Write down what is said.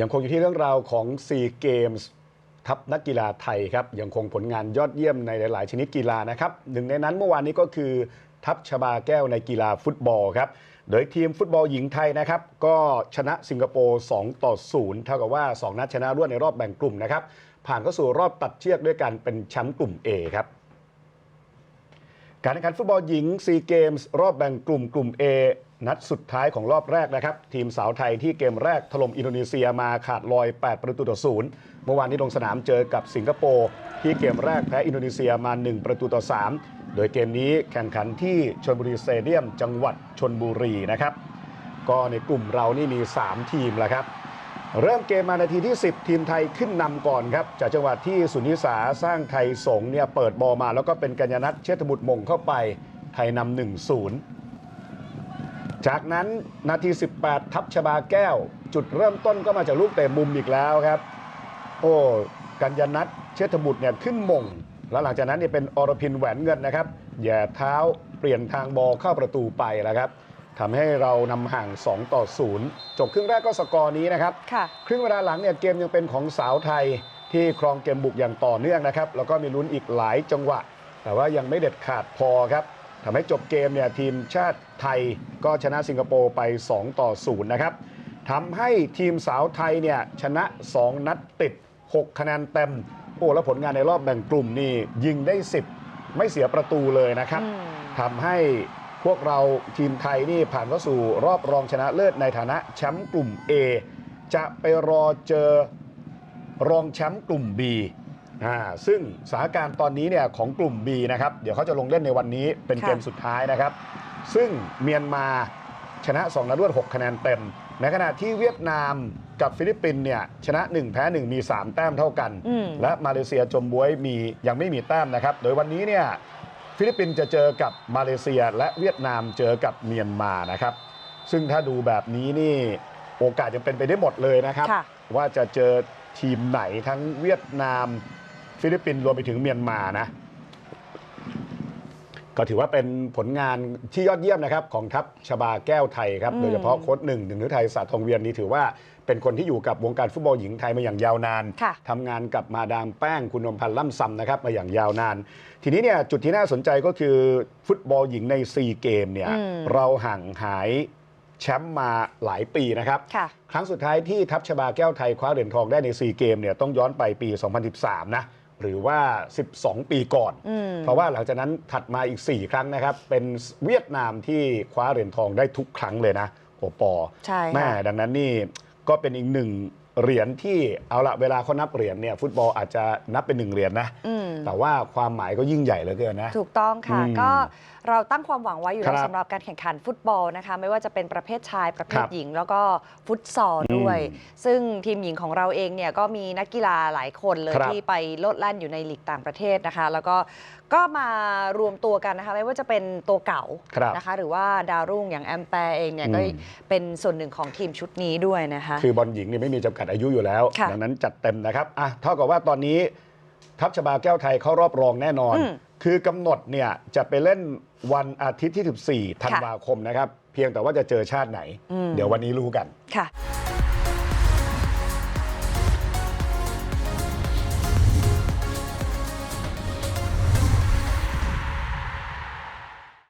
ยังคงอยู่ที่เรื่องราวของซีเกมส์ทัพนักกีฬาไทยครับยังคงผลงานยอดเยี่ยมในหลาย ๆ ชนิดกีฬานะครับหนึ่งในนั้นเมื่อวานนี้ก็คือทัพชบาแก้วในกีฬาฟุตบอลครับโดยทีมฟุตบอลหญิงไทยนะครับก็ชนะสิงคโปร์ 2 ต่อ 0 เท่ากับว่า 2 นัดชนะรวดในรอบแบ่งกลุ่มนะครับผ่านเข้าสู่รอบตัดเชือกด้วยกันเป็นแชมป์กลุ่ม A ครับการแข่งขันฟุตบอลหญิงซีเกมส์รอบแบ่งกลุ่มกลุ่ม A นัดสุดท้ายของรอบแรกนะครับ ทีมสาวไทยที่เกมแรกถล่มอินโดนีเซียมาขาดลอย 8 ประตูต่อศูนย์เมื่อวานนี้ลงสนามเจอกับสิงคโปร์ที่เกมแรกแพ้อินโดนีเซียมา 1 ประตูต่อ 3 โดยเกมนี้แข่งขันที่ชนบุรีสเตเดียม จังหวัดชนบุรีนะครับ ก็ในกลุ่มเรานี่มี 3 ทีมแล้วครับ เริ่มเกมมานาทีที่ 10 ทีมไทยขึ้นนำก่อนครับจากจังหวะที่สุนิสาสร้างไทยสงเนี่ยเปิดบอลมาแล้วก็เป็นกัญญนัทเชษฐบุตรมงเข้าไปไทยนำ1 0 จากนั้นนาที 18 ทัพชบาแก้ว จุดเริ่มต้นก็มาจากลูกเตะมุมอีกแล้วครับ โอ้กัญญนัทเชษฐบุตรเนี่ยขึ้นมง แล้วหลังจากนั้นเนี่ยเป็นอรพินแหวนเงินนะครับแหย่เท้าเปลี่ยนทางบอลเข้าประตูไปแล้วครับทำให้เรานำห่าง 2 ต่อ 0 จบครึ่งแรกก็สกอร์นี้นะครับค่ะครึ่งเวลาหลังเนี่ยเกมยังเป็นของสาวไทยที่ครองเกมบุกอย่างต่อเนื่องนะครับ แล้วก็มีลุ้นอีกหลายจังหวะ แต่ว่ายังไม่เด็ดขาดพอครับ ทำให้จบเกมเนี่ยทีมชาติไทยก็ชนะสิงคโปร์ไป 2 ต่อ 0 นะครับทำให้ทีมสาวไทยเนี่ยชนะ 2 นัดติด 6 คะแนนเต็ม โอ้แล้วผลงานในรอบแบ่งกลุ่มนี่ยิงได้ 10 ไม่เสียประตูเลยนะครับอืมทำให้พวกเราทีมไทยนี่ผ่านเข้าสู่รอบรองชนะเลิศในฐานะแชมป์กลุ่ม A จะไปรอเจอรองแชมป์กลุ่ม B อ่าซึ่งสถานการณ์ตอนนี้เนี่ยของกลุ่ม B นะครับ เดี๋ยวเขาจะลงเล่นในวันนี้เป็นค่ะเกมสุดท้ายนะครับ ซึ่งเมียนมาชนะ 2 นัดรวด 6 คะแนนเต็ม ในขณะที่เวียดนามกับฟิลิปปินส์เนี่ยชนะ 1 แพ้ 1 มี 3 แต้มเท่ากัน อืม และมาเลเซียจมบวยมียังไม่มีแต้มนะครับ โดยวันนี้เนี่ยฟิลิปปินส์จะเจอกับมาเลเซียและเวียดนามเจอกับเมียนมานะครับ ซึ่งถ้าดูแบบนี้นี่โอกาสยังเป็นไปได้หมดเลยนะครับ ค่ะ ว่าจะเจอทีมไหนทั้งเวียดนาม ฟิลิปปินส์รวมไปถึงเมียนมานะ ก็ถือว่าเป็นผลงานที่ยอดเยี่ยมนะครับ ของทัพชบาแก้วไทยครับอืมโดยเฉพาะโค้ชหนึ่งถึงฤทัยศาสตร์ทองเวียนนี่ถือว่าเป็นคนที่อยู่กับวงการฟุตบอลหญิงไทยมาอย่างยาวนาน ค่ะ ทำงานกับมาดามแป้งคุณนมพันธ์ล่ำซำนะครับมาอย่างยาวนาน ทีนี้เนี่ยจุดที่น่าสนใจก็คือฟุตบอลหญิงในซีเกมเนี่ยอืม เราห่างหายแชมป์มาหลายปีนะครับ ค่ะ ครั้งสุดท้ายที่ทัพชบาแก้วไทยคว้าเหรียญทองได้ในซีเกมเนี่ยต้องย้อนไปปี 2013 นะ หรือว่า 12 ปีก่อนอืมเพราะว่าหลังจากนั้นถัดมาอีก 4 ครั้งนะครับ เป็นเวียดนามที่คว้าเหรียญทองได้ทุกครั้งเลยนะโอปอใช่ค่ะแม่ดังนั้นนี่ก็เป็นอีกหนึ่งเหรียญที่เอาละเวลาเขานับเหรียญเนี่ยฟุตบอลอาจจะนับเป็นหนึ่งเหรียญนะอืมแต่ว่าความหมายก็ยิ่งใหญ่เหลือเกินนะ ถูกต้องค่ะอืมก็ เราตั้งความหวังไว้อยู่ครัแล้วบสำหรับการแข่งขันฟุตบอลนะคะ ไม่ว่าจะเป็นประเภทชายประเภคทรับหญิง แล้วก็ฟุตซอลด้วยอืมซึ่งทีมหญิงของเราเองเนี่ยก็มีนักกีฬาหลายคนเลยครับที่ไปโลดแล่นอยู่ในลีกต่างประเทศนะคะ แล้วก็ก็มารวมตัวกันนะคะ ไม่ว่าจะเป็นตัวเก่าครับนะคะ หรือว่าดาวรุ่งอย่างแอมแปร์เองเนี่ยก็อืมเป็นส่วนหนึ่งของทีมชุดนี้ด้วยนะคะ คือบอลหญิงนี่ไม่มีจำกัดอายุอยู่แล้วค่ะดังนั้นจัดเต็มนะครับอะเท่ากับว่าตอนนี้ทัพชบาแก้วไทยเข้ารอบรองแน่นอนอืม คือกำหนดเนี่ยจะไปเล่นวันอาทิตย์ที่ 14 ธันวาคมนะครับ เพียงแต่ว่าจะเจอชาติไหนอืมเดี๋ยววันนี้รู้กัน ค่ะ